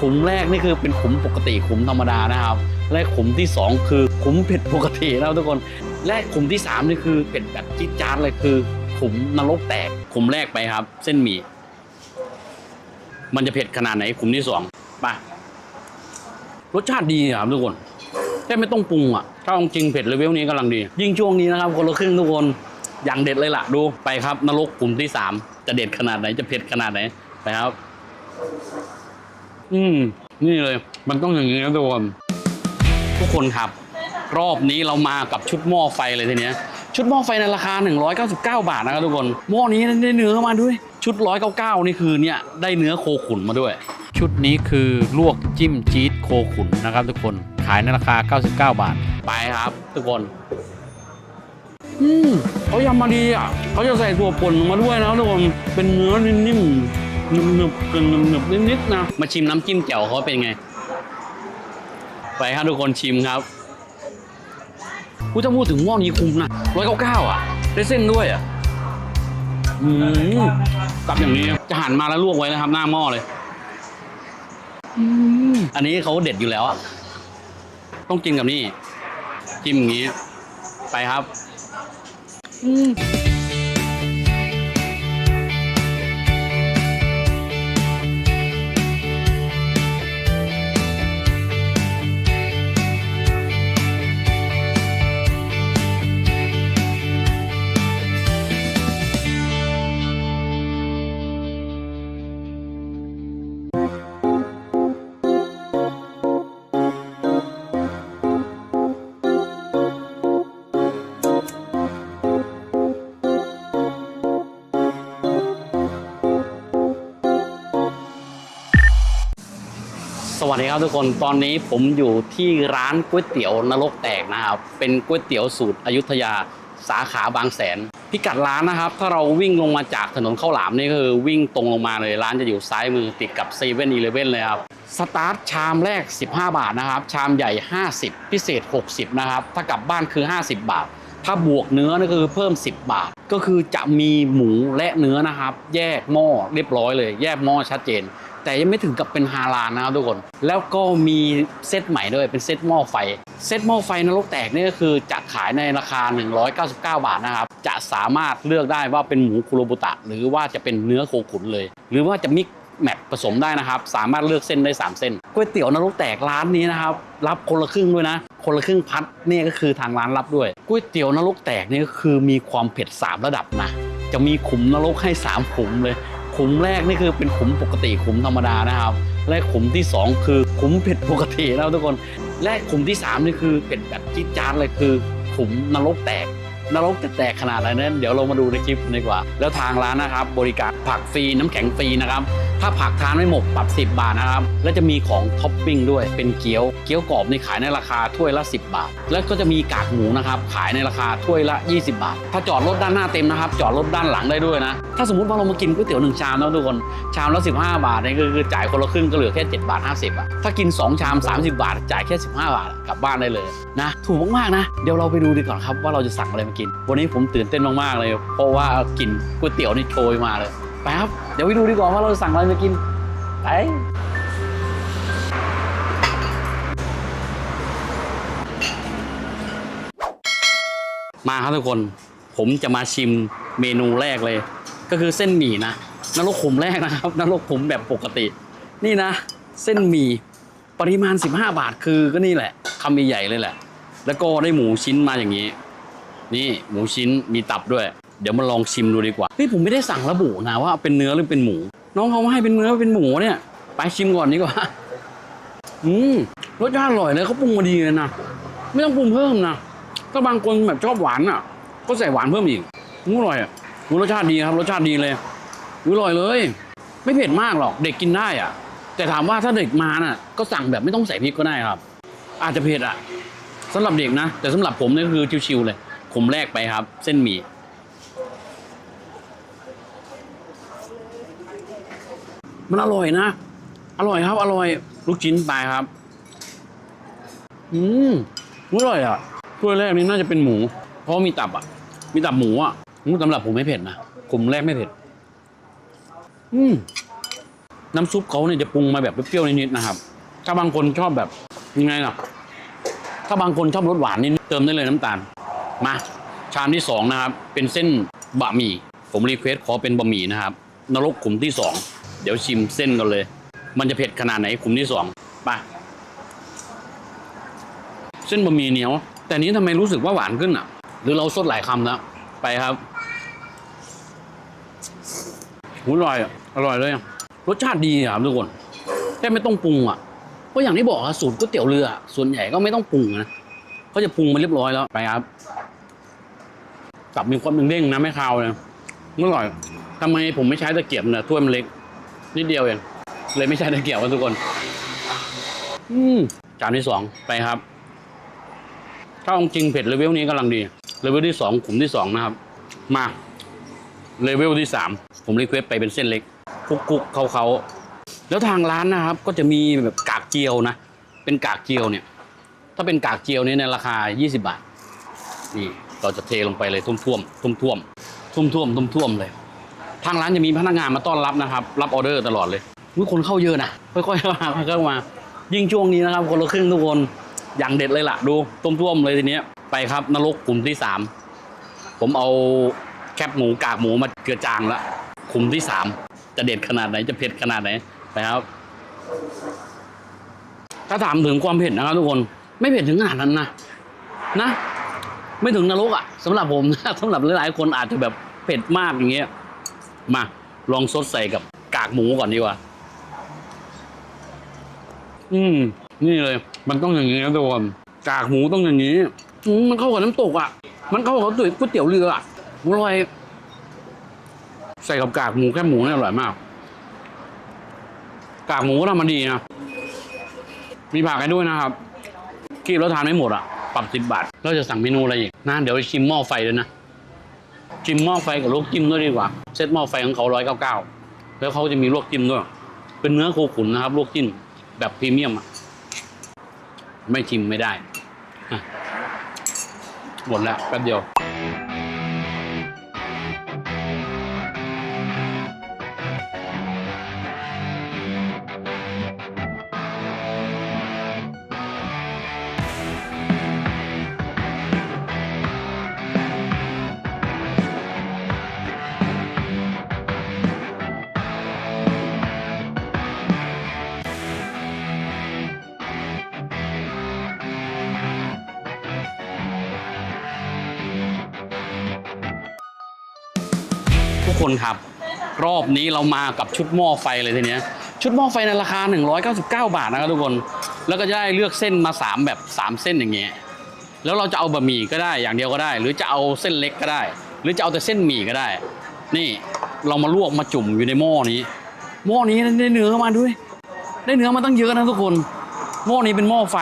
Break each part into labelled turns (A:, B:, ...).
A: ขุมแรกนี่คือเป็นขุมปกติขุมธรรมดานะครับ และขุมที่สองคือขุมเผ็ดปกตินะครับทุกคน และขุมที่สามนี่คือเผ็ดแบบจี๊ดจ๊าดเลยคือ ขุมนรกแตกขุมแรกไปครับ เส้นหมี่มันจะเผ็ดขนาดไหนขุมที่สองไปรสชาติดีครับทุกคนแค่ไม่ต้องปรุงอะถ้าอาจริงเผ็ดเลเวลนี้กำลังดี ยิ่งช่วงนี้นะครับคนละครึ่งทุกคนอย่างเด็ดเลยล่ะดูไปครับนรกขุมที่สามจะเด็ดขนาดไหนจะเผ็ดขนาดไหนไปครับ อืม นี่เลย มันต้องอย่างนี้นะทุกคนทุกคนครับ รอบนี้เรามากับชุดหม้อไฟเลยทีเนี้ย ชุดหม้อไฟในราคา 199 บาทนะครับทุกคนหม้อนี้ได้เนื้อมาด้วย ชุด 199 นี่คือเนี่ยได้เนื้อโคขุนมาด้วย ชุดนี้คือลวกจิ้มจี๊ดโคขุนนะครับ ทุกคนขายในราคา 99 บาทไปครับ ทุกคนอืมเขายำมาดีอะเขาจะใส่ถั่วป่นมาด้วยนะทุกคนเป็นเนื้อนิ่มๆ หนึบๆกึ่งหนึบๆนิดๆนะมาชิมน้ำจิ้มแจ่วเขาเป็นไง ไปครับทุกคนชิมครับกูจะพูดถึงหม้อนี้คุ้มนะร้อยเก้าเก้าอะ ได้เส้นด้วยอะอืมตับอย่างนี้จะหั่นมาแล้วลวกไว้นะครับ หน้าหม้อเลยอืมอันนี้เขาเด็ดอยู่แล้วอะ ต้องกินกับนี่จิ้มอย่างนี้ ไปครับ อืม วัสดีครับทุกคนตอนนี้ผมอยู่ที่ร้านก๋วยเตี๋ยวนรกแตกนะครับ เป็นก๋วยเตี๋ยวสูตรอยุธยาสาขาบางแสน พิกัดร้านนะครับ ถ้าเราวิ่งลงมาจากถนนข้าวหลามนี่คือวิ่งตรงลงมาเลยร้านจะอยู่ซ้ายมือติดกับ7 e เ e ่ e อเลยครับสตาร์ทชามแรก 15 บาทนะครับ ชามใหญ่ 50 พิเศษ 60 นะครับ ถ้ากลับบ้านคือ 50 บาท ถ้าบวกเนื้อนี่คือเพิ่ม 10 บาท ก็คือจะมีหมูและเนื้อนะครับ แยกหม้อเรียบร้อยเลย แยกหม้อชัดเจน แต่ยังไม่ถึงกับเป็นฮาลาลนะครับทุกคน แล้วก็มีเซตใหม่ด้วยเป็นเซตหม้อไฟ เซตหม้อไฟนรกแตกนี่ก็คือจะขายในราคา 199 บาทนะครับ จะสามารถเลือกได้ว่าเป็นหมูคุโรบุตะ หรือว่าจะเป็นเนื้อโคขุนเลย หรือว่าจะมิกแมทผสมได้นะครับ สามารถเลือกเส้นได้ 3 เส้นก๋วยเตี๋ยวนรกแตกร้านนี้นะครับ รับคนละครึ่งด้วยนะ คนละครึ่งพัดนี่ก็คือทางร้านรับด้วยก๋วยเตี๋ยวนรกแตกนี่ก็คือมีความเผ็ด3ระดับนะจะมีขุมนรกให้ 3 ขุมเลย ขุมแรกนี่คือเป็นขุมปกติขุมธรรมดานะครับ และขุมที่ 2 คือขุมเผ็ดปกตินะครับทุกคน และขุมที่ 3 นี่คือเผ็ดแบบจี๊ดจ๊าดเลยคือขุมนรกแตกนรกจะแตกขนาดไหนนั้นเดี๋ยวเรามาดูในคลิปดีกว่า แล้วทางร้านนะครับ บริการผักฟรีน้ำแข็งฟรีนะครับ ถ้าผักทานไม่หมดปรับ 10 บาทนะครับ และจะมีของท็อปปิ้งด้วย เป็นเกี๊ยว เกี๊ยวกรอบในขายในราคาถ้วยละ 10 บาท แล้วก็จะมีกากหมูนะครับ ขายในราคาถ้วยละ 20 บาท ถ้าจอดรถด้านหน้าเต็มนะครับ จอดรถด้านหลังได้ด้วยนะ ถ้าสมมติว่าเรามากินก๋วยเตี๋ยวหนึ่งชามนะทุกคน ชามละ 15 บาทนี่คือคือจ่ายคนละครึ่งก็เหลือแค่ 7 บาท 50อะ ถ้ากิน 2 ชาม 30 บาท จ่ายแค่ 15 บาทกลับบ้านได้เลยนะ ถูกมากๆนะ เดี๋ยวเราไปดูดีก่อนครับว่าเราจะสั่งอะไรมากิน วันนี้ผมตื่นเต้นมากๆเลย เพราะว่ากลิ่นก๋วยเตี๋ยวนี่โชยมาเลย ไปครับ เดี๋ยวไปดูดีกว่าว่าเราสั่งอะไรมากิน ไป มาครับทุกคน ผมจะมาชิมเมนูแรกเลย ก็คือเส้นหมี่นะนรกขุมแรกนะครับนรกขุมแบบปกติ นี่นะ เส้นหมี่ปริมาณ 15 บาทคือก็นี่แหละคำใหญ่ๆเลยแหละ แล้วก็ได้หมูชิ้นมาอย่างนี้ นี่หมูชิ้นมีตับด้วย เดี๋ยวมาลองชิมดูดีกว่าเฮ้ยผมไม่ได้สั่งระบุนะว่าเป็นเนื้อหรือเป็นหมู น้องเขาให้เป็นเนื้อเป็นหมูเนี่ย ไปชิมก่อนดีกว่าอืมรสชาติอร่อยเลยเขาปรุงมาดีเลยนะไม่ต้องปรุงเพิ่มนะถ้าบางคนแบบชอบหวานอะ ก็ใส่หวานเพิ่มอีกอืมอร่อยอะรสชาติดีครับรสชาติดีเลยอือร่อยเลย ไม่เผ็ดมากหรอกเด็กกินได้อะ แต่ถามว่าถ้าเด็กมาน่ะ ก็สั่งแบบไม่ต้องใส่พริกก็ได้ครับ อาจจะเผ็ดอะสำหรับเด็กนะ แต่สำหรับผมนี่คือชิวๆเลย ผมแรกไปครับ เส้นหมี่ มันอร่อยนะ อร่อยครับ อร่อย ลูกชิ้นปลายครับ อืมอร่อยอะถ้วยแรกนี่น่าจะเป็นหมู เพราะมีตับอะ มีตับหมูอะอืมสำหรับผมไม่เผ็ดนะผมแรกไม่เผ็ด อืมน้ำซุปเขาเนี่ยจะปรุงมาแบบเปรี้ยวๆนิดๆนะครับ ถ้าบางคนชอบแบบยังไงล่ะ ถ้าบางคนชอบรสหวานนิดเติมได้เลยน้ำตาล มา ชามที่สองนะครับ เป็นเส้นบะหมี่ ผมรีเควสขอเป็นบะหมี่นะครับ นรกขุมที่สอง ดี๋ยวชิมเส้นกันเลย มันจะเผ็ดขนาดไหนขุมที่สองไปเส้นบะหมี่เหนียว แต่นี้ทำไมรู้สึกว่าหวานขึ้นอะ หรือเราสดหลายคำแล้วไปครับอร่อยอร่อยเลย รสชาติดีครับทุกคนแค่ไม่ต้องปรุงอะเพราะอย่างที่บอกอะสูตรก๋วยเตี๋ยวเรือ ส่วนใหญ่ก็ไม่ต้องปรุงนะเขาจะปรุงมาเรียบร้อยแล้วไปครับกลับมีความเด้งๆนะไม่คาวเลยอร่อยทำไมผมไม่ใช้ตะเกียบเนี่ยถ้วยมันเล็ก นิดเดียวเอง เลยไม่ใช่ในเกี่ยบทุกคน อืมจานที่สองไปครับ ถ้าองจริงเผ็ดเลเวลนี้กำลังดีเลเวลที่สองขุมที่สองนะครับ มาเลเวลที่สามผมรีเควสไปเป็นเส้นเล็กคุกคุกเขาเขาแล้วทางร้านนะครับ ก็จะมีแบบกากเจียวนะ เป็นกากเจียวเนี่ย ถ้าเป็นกากเจียวเนี่ยในราคา 20 บาท นี่เราจะเทลงไปเลยท่วมท่วมท่วมท่วมท่วมท่วมท่วมเลยางร้านจะมีพนักงานมาต้อนรับนะครับ รับออเดอร์ตลอดเลยอุ๊ยคนเข้าเยอะนะค่อยๆมาค่อยๆมา ยิ่งช่วงนี้นะครับ คนละครึ่งทุกคนอย่างเด็ดเลยล่ะ ดูต้มๆเลยทีเนี้ยไปครับนรกกลุ่มที่สามผมเอาแคบหมูกากหมูมาเกลือจางละกลุ่มที่สามจะเด็ดขนาดไหนจะเผ็ดขนาดไหนไปครับถ้าถามถึงความเผ็ดนะครับทุกคนไม่เผ็ดถึงขนาดนั้นนะนะ ไม่ถึงนรกอะสำหรับผมนะสำหรับหลายๆคนอาจจะแบบเผ็ดมากอย่างเงี้ย มาลองซดใส่กับกากหมูก่อนดีกว่า อืม นี่เลย มันต้องอย่างนี้นะทุกคนกากหมูต้องอย่างนี้อืมมันเข้ากับน้ำตกอะ มันเข้ากับก๋วยก๋วยเตี๋ยวเรืออะอร่อยใส่กับกากหมูแค่หมูนี่อร่อยมาก กากหมูก็ทำมาดีนะมีผักให้ด้วยนะครับคีบแล้วทานไม่หมดอะ ปรับสิบบาทเราจะสั่งเมนูอะไรอีกนะ เดี๋ยวไปชิมหม้อไฟด้วยนะ จิ้มหม้อไฟกับลวกจิ้มด้วยดีกว่า เซตหม้อไฟของเขาร้อยเก้าเก้าแล้วเขาจะมีลวกจิ้มด้วย เป็นเนื้อโคขุนนะครับ ลวกจิ้มแบบพรีเมียมอะ ไม่ชิมไม่ได้หมดแล้วแป๊บเดียว คนครับ รอบนี้เรามากับชุดหม้อไฟเลยทีเนี้ย ชุดหม้อไฟในราคา 199 บาทนะครับทุกคน แล้วก็จะได้เลือกเส้นมา 3 แบบ 3 เส้นอย่างเงี้ย แล้วเราจะเอาบะหมี่ก็ได้อย่างเดียวก็ได้ หรือจะเอาเส้นเล็กก็ได้ หรือจะเอาแต่เส้นหมี่ก็ได้ นี่เรามาลวกมาจุ่มอยู่ในหม้อนี้ หม้อนี้ได้เนื้อมาด้วย ได้เนื้อมาตั้งเยอะนะทุกคน หม้อนี้เป็นหม้อไฟ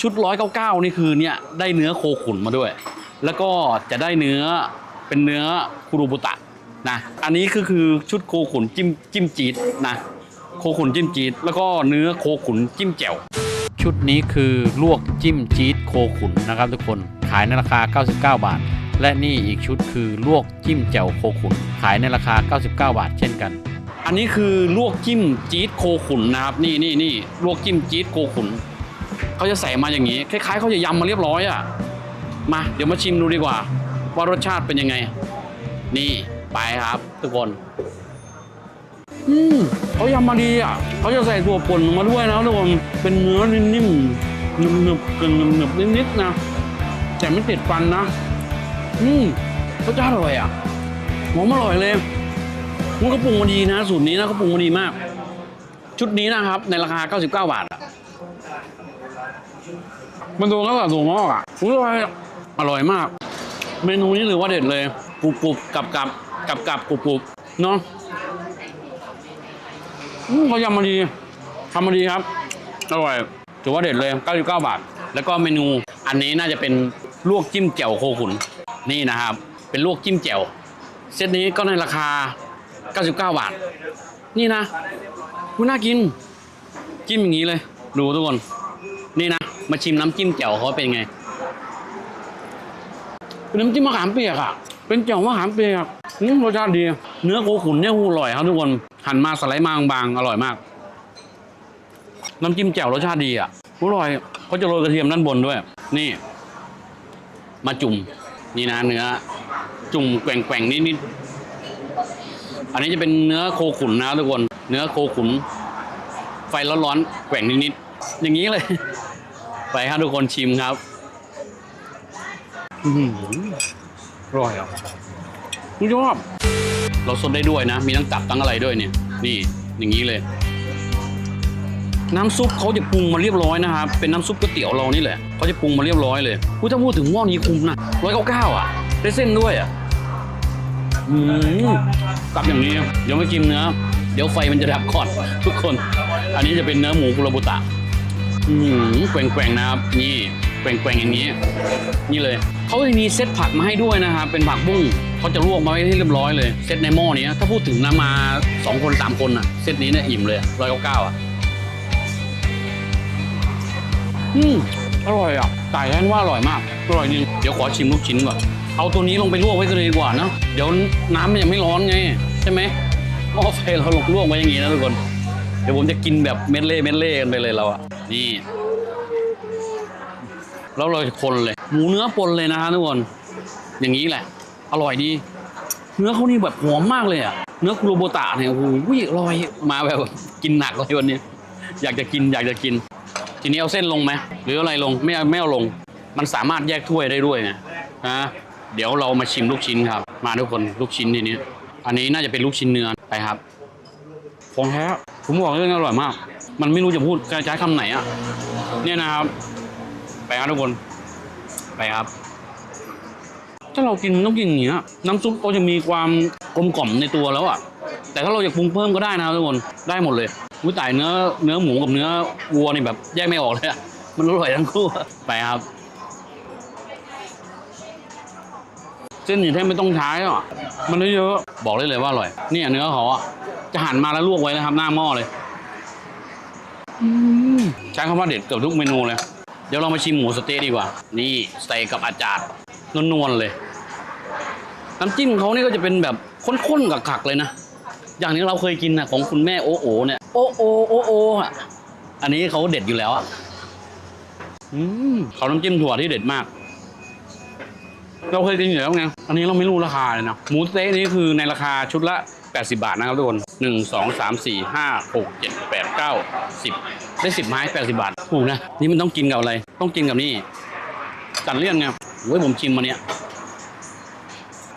A: ชุด199นี่คือเนี่ยได้เนื้อโคขุนมาด้วย แล้วก็จะได้เนื้อเป็นเนื้อคุรุบุตะ นะอันนี้คือคือชุดโคขุนจิ้มจิ้มจีดนะโคขุนจิ้มจีดแล้วก็เนื้อโคขุนจิ้มแจ่วชุดนี้คือลวกจิ้มจีดโคขุนนะครับทุกคนขายในราคา 99 บาท และนี่อีกชุดคือลวกจิ้มแจ่วโคขุนขายในราคา 99 บาท เช่นกัน อันนี้คือลวกจิ้มจีดโคขุนนะครับนี่นี่นี่ลวกจิ้มจีดโคขุนเขาจะใส่มาอย่างนี้คล้ายๆเขาจะยำมาเรียบร้อยอะมาเดี๋ยวมาชิมดูดีกว่า ว่ารสชาติเป็นยังไง นี่ ไปครับ ทุกคน อืมเขายำมาดีอะเขาจะใส่ถั่วป่นมาด้วยนะทุกคนเป็นเนื้อนิ่มๆหนึบๆกึ่งหนึบๆนิดๆนะแต่ไม่ติดฟันนะอืมรสชาติอร่อยอะหอมอร่อยเลยมันก็ปรุงมาดีนะ สูตรนี้นะเขาปรุงมาดีมาก ชุดนี้นะครับ ในราคา 99 บาทอะมันโดนแล้วกับถั่วงอกอะอร่อยอร่อยมาก เมนูนี้ถือว่าเด็ดเลยกรุบกรุบกับกับ กับกับกรุบกรุบเนาะเขายำมาดีทำมาดีครับ อร่อย ถือว่าเด็ดเลย 99 บาท แล้วก็เมนูอันนี้น่าจะเป็นลวกจิ้มแจ่วโคขุน นี่นะครับ เป็นลวกจิ้มแจ่ว เซตนี้ก็ในราคา 99 บาท นี่นะมันน่ากิน จิ้มอย่างนี้เลย ดูทุกคน นี่นะ มาชิมน้ำจิ้มแจ่วเขาเป็นไง เป็นน้ำจิ้มมะขามเปียกอะเป็นแจ่วมะขามเปียก อืมรสชาติดี เนื้อโคขุนเนี่ยหูอร่อยครับทุกคน หั่นมาสไลด์มาบางๆ อร่อยมาก น้ำจิ้มแจ่วรสชาติดีอะอร่อยเขาจะโรยกระเทียมด้านบนด้วย นี่ มาจุ่ม นี่นะเนื้อ จุ่มแกว่งๆนิดๆ อันนี้จะเป็นเนื้อโคขุนนะทุกคน เนื้อโคขุน ไฟร้อนๆ แกว่งนิดๆ อย่างนี้เลย ไปครับทุกคนชิมครับ อือหืออร่อยอะ คุณชอบเราสดได้ด้วยนะ มีทั้งตับทั้งอะไรด้วยเนี่ย นี่อย่างนี้เลย น้ำซุปเขาจะปรุงมาเรียบร้อยนะครับ เป็นน้ำซุปก๋วยเตี๋ยวเรานี่แหละเขาจะปรุงมาเรียบร้อยเลยพูดถ้าพูดถึงหม้อนี้คุ้มนะร้อยเก้าเก้าอะ ได้เส้นด้วยอะอืมกลับอย่างนี้เดี๋ยวไม่กินเนื้อ เดี๋ยวไฟมันจะดับก่อนทุกคน อันนี้จะเป็นเนื้อหมูกุระบุตะอืมแกว่งๆนะครับ นี่แกว่งๆอย่างนี้ นี่เลย เขาจะมีเซตผักมาให้ด้วยนะครับ เป็นผักบุ้งเขาจะลวกมาไว้ให้เรียบร้อยเลย เซตในหม้อนี้ถ้าพูดถึงนะมาสองคนสามคนอะ เซตนี้เนี่ยอิ่มเลยร้อยเก้าอะ อืมอร่อยอะไก่แท้ว่าอร่อยมาก อร่อยจริง เดี๋ยวขอชิมลูกชิ้นก่อน เอาตัวนี้ลงไปลวกไว้กันเลยดีกว่านะ เดี๋ยวน้ำมันยังไม่ร้อนไง ใช่ไหมหม้อไฟเราลงลวกไว้อย่างงี้นะทุกคน เดี๋ยวผมจะกินแบบเม็ดเล่เม็ดเล่กันไปเลยเราอะ นี่ แล้วเราจะคนเลย หมูเนื้อปนเลยนะฮะทุกคนอย่างนี้แหละ อร่อยดี เนื้อเขานี่แบบหอมมากเลยอะเนื้อคุโรโบตะเนี่ยโอ้โหอร่อยมาแบบกินหนักเลยวันนี้ อยากจะกินอยากจะกิน ทีนี้เอาเส้นลงไหมหรืออะไรลงไม่ไม่เอาลง มันสามารถแยกถ้วยได้ด้วยไงนะเดี๋ยวเรามาชิมลูกชิ้นครับ มาทุกคนลูกชิ้นทีนี้ อันนี้น่าจะเป็นลูกชิ้นเนื้อไปครับของแท้ผมบอกเลยอร่อยมาก มันไม่รู้จะพูดจะใช้คำไหนอะเนี่ยนะครับ ไปครับทุกคน ไปครับ ถ้าเรากินมันต้องกินอย่างเงี้ยน้ำซุปก็จะมีความกลมกล่อมในตัวแล้วอะ แต่ถ้าเราอยากปรุงเพิ่มก็ได้นะครับทุกคน ได้หมดเลยวิตายเนื้อเนื้อหมูกับเนื้อวัวนี่แบบแยกไม่ออกเลยอะมันอร่อยทั้งคู่อะไปครับ เส้นนี่แทบไม่ต้องใช้หรอกมันเยอะๆบอกได้เลยว่าอร่อย เนี่ยเนื้อเขาอะจะหั่นมาแล้วลวกไว้นะครับ หน้าหม้อเลยอืมใช้คำว่าเด็ดเกือบทุกเมนูเลยเดี๋ยวเรามาชิมหมูสเต๊ะดีกว่า นี่ใส่กับอาจารย์นวลๆเลย น้ำจิ้มเขานี่ก็จะเป็นแบบข้นๆกับขักเลยนะ อย่างนี้เราเคยกินนะของคุณแม่โอโอเนี่ย โอโอโอโออะ อันนี้เขาเด็ดอยู่แล้วอะ อืมเขาน้ำจิ้มถั่วที่เด็ดมาก เราเคยกินอยู่แล้วไง อันนี้เราไม่รู้ราคาเลยนะ หมูสเต๊ะนี่คือในราคาชุดละ 80 บาทนะครับทุกคนหนึ่งสองสามสี่ห้าหกเจ็ดแปดเก้าสิบ ได้สิบไม้แปดสิบาทถูกนะ นี่มันต้องกินกับอะไร ต้องกินกับนี่จัดเลี่ยนไงโอ้ยผมชิมมาเนี่ย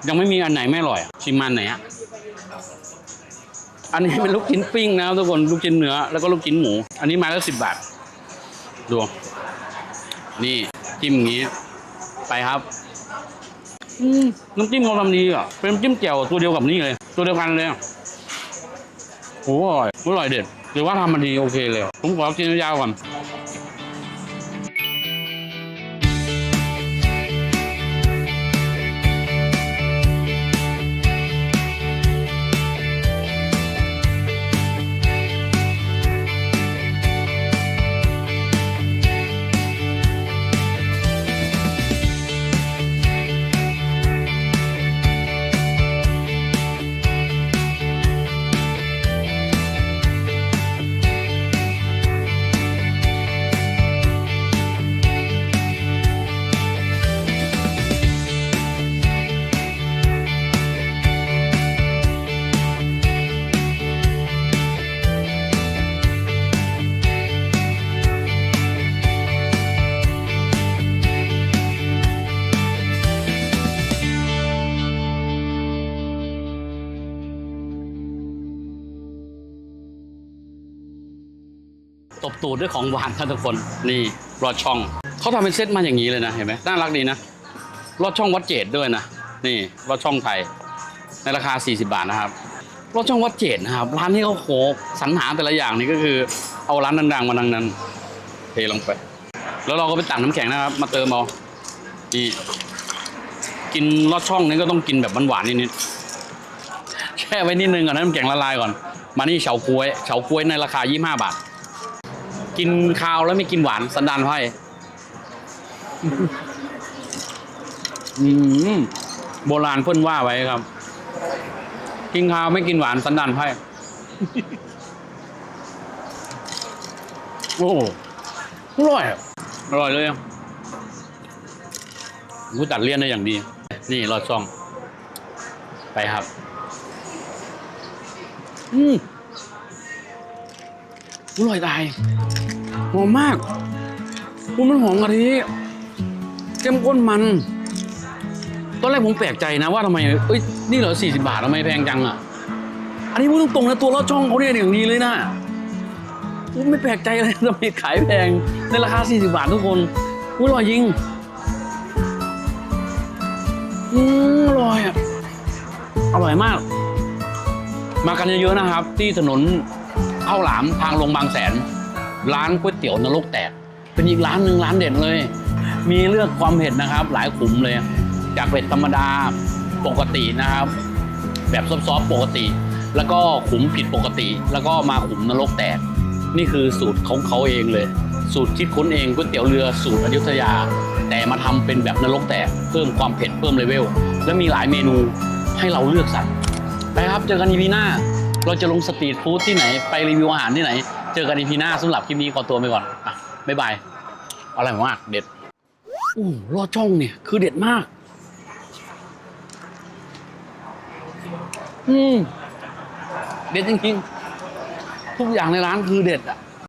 A: ยังไม่มีอันไหนไม่อร่อยอะชิมมันไหนอะอันนี้เป็นลูกชิ้นปิ้งนะครับทุกคนลูกชิ้นเนื้อแล้วก็ลูกชิ้นหมู อันนี้ไมาแล้วสิบบาท ดู นี่จิ้มอย่างนี้ ไปครับอืมน้ำจิ้มเขาทำดีอะเป็นน้ำจิ้มแจ่วตัวเดียวกับนี่เลย ตัวเดียวกันเลยอะโอ้อร่อยอร่อยเด็ด หรือว่าทำมันดีโอเคเลย ผมขอกินยาวก่อน ตบตูดด้วยของหวานครับทุกคนนี่รอดช่องเขาทำเป็นเซตมาอย่างนี้เลยนะเห็นไหมน่ารักดีนะรอดช่องวัดเจดด้วยนะนี่รอดช่องไทยในราคา 40 บาทนะครับรอดช่องวัดเจดนะครับร้านนี้เขาโขสรรหาแต่ละอย่างนี่ก็คือเอาร้านดังๆมาดังนั้นเทลงไป แล้วเราก็ไปตักน้ำแข็งนะครับ มาเติมเอานี่กินรอดช่องนี้ก็ต้องกินแบบหวานๆนิดๆแช่ไว้นิดนึงก่อนให้น้ำแข็งละลายก่อน มานี่เฉาก๊วยเฉาก๊วยในราคา 25 บาท กินข้าวแล้วไม่กินหวานสันดานไพ่อืมโบราณเพิ่นว่าไว้ครับ กินข้าวไม่กินหวานสันดานไพ่โอ้อร่อยอะอร่อยเลยอะกูตัดเลี่ยนได้อย่างดี นี่รอดช่อง ไปครับ อืม อร่อยตายหอมมากกูมันหอมกะทิเข้มข้นมัน ตอนแรกผมแปลกใจนะว่าทำไมเอ้ยนี่เหรอ40 บาททำไมแพงจังอะ อันนี้พูดตรงๆนะตัวลอดช่องเขาเนี่ยอย่างดีเลยนะไม่แปลกใจเลยทำไมขายแพงในราคา 40 บาททุกคนอุ๊ยอร่อยจริงอืมอร่อยอะอร่อยมาก มากันเยอะๆนะครับ ที่ถนน ข้าวหลามทางลงบางแสน ร้านก๋วยเตี๋ยวนรกแตก เป็นอีกร้านหนึ่งร้านเด็ดเลย มีเลือกความเผ็ดนะครับ หลายขุมเลย จากเผ็ดธรรมดาปกตินะครับ แบบซอฟๆปกติ แล้วก็ขุมผิดปกติ แล้วก็มาขุมนรกแตก นี่คือสูตรของเขาเองเลย สูตรคิดค้นเองก๋วยเตี๋ยวเรือสูตรอยุธยา แต่มาทำเป็นแบบนรกแตกเพิ่มความเผ็ดเพิ่มเลเวลและมีหลายเมนูให้เราเลือกสรรไปครับเจอกันอีพีหน้า เราจะลงสตรีทฟู้ดที่ไหน ไปรีวิวอาหารที่ไหน เจอกันอีพีหน้าสำหรับคลิปนี้ขอตัวไปก่อนอะบ๊ายบายอร่อยมากเด็ดอู้รอดช่องเนี่ย คือเด็ดมาก อืม เด็ดจริงๆทุกอย่างในร้านคือเด็ดอะ